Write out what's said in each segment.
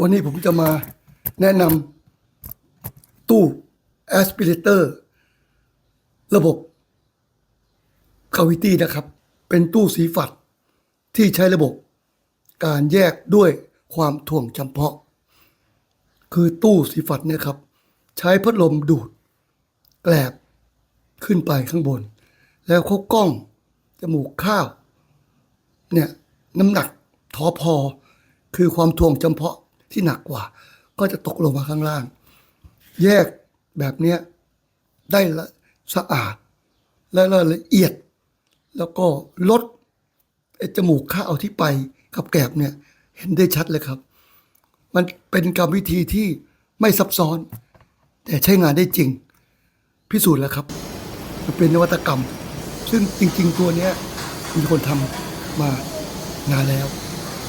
วันนี้ผมจะมาแนะนำตู้แอสปิเ a เตอร์ระบบคาวิตี้นะครับ เป็นตู้สีฝัดที่ใช้ระบบการแยกด้วยความถ่วงจำเพาะ คือตู้สีฝัดเนี่ยครับ ใช้พัดลมดูดแกลบขึ้นไปข้างบน แล้วเขากล้องจมูกข้าว เนี่ย น้ำหนักทอพอ คือความถ่วงจำเพาะ ที่หนักกว่า ก็จะตกลงมาข้างล่าง แยกแบบเนี้ยได้ละสะอาด และละเอียด แล้วก็ลดไอจมูกข้าวที่ไปกับแกลบเนี่ยเห็นได้ชัดเลยครับ มันเป็นกรรมวิธีที่ไม่ซับซ้อน แต่ใช้งานได้จริง พิสูจน์แล้วครับ มันเป็นนวัตกรรม ซึ่งจริง ๆ ตัวเนี้ยมีคนทำมานานแล้ว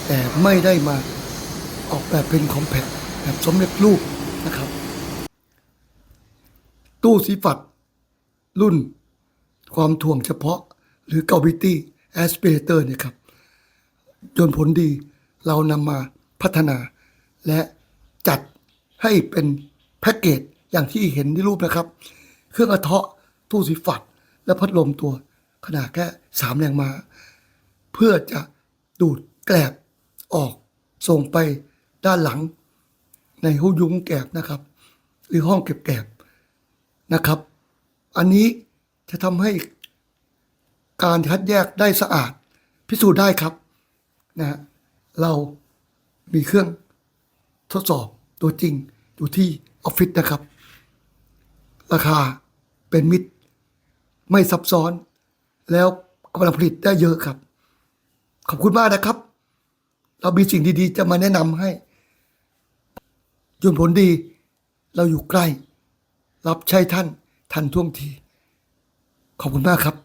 แต่ไม่ได้มา ออกแบบเป็นคอมแพคแบบสมเด็จรูปนะครับ ตู้สีฝัด รุ่น ความถ่วงเฉพาะ หรือ g a v i t y Aspirator เนี่ยครับจนผลดีเรานำมาพัฒนา และจัดให้เป็นแพ็กเกจอย่างที่เห็นในรูปนะครับ เครื่องกระเทาะตู้สีฝัด และพัดลมตัวขนาดแค่สามแรงมา เพื่อจะดูดแกลบออกส่งไป ด้านหลัง ในห้องยุ้งแกบนะครับ หรือห้องเก็บแกบนะครับ อันนี้จะทำให้การคัดแยกได้สะอาด พิสูจน์ได้ครับนะฮะเรามีเครื่องทดสอบตัวจริงอยู่ที่ออฟฟิศนะครับ ราคาเป็นมิตร ไม่ซับซ้อน แล้วกำลังผลิตได้เยอะครับ ขอบคุณมากนะครับ เรามีสิ่งดีๆ จะมาแนะนำให้ จนผลดีเราอยู่ใกล้ รับใช้ท่านทันท่วงที ขอบคุณมากครับ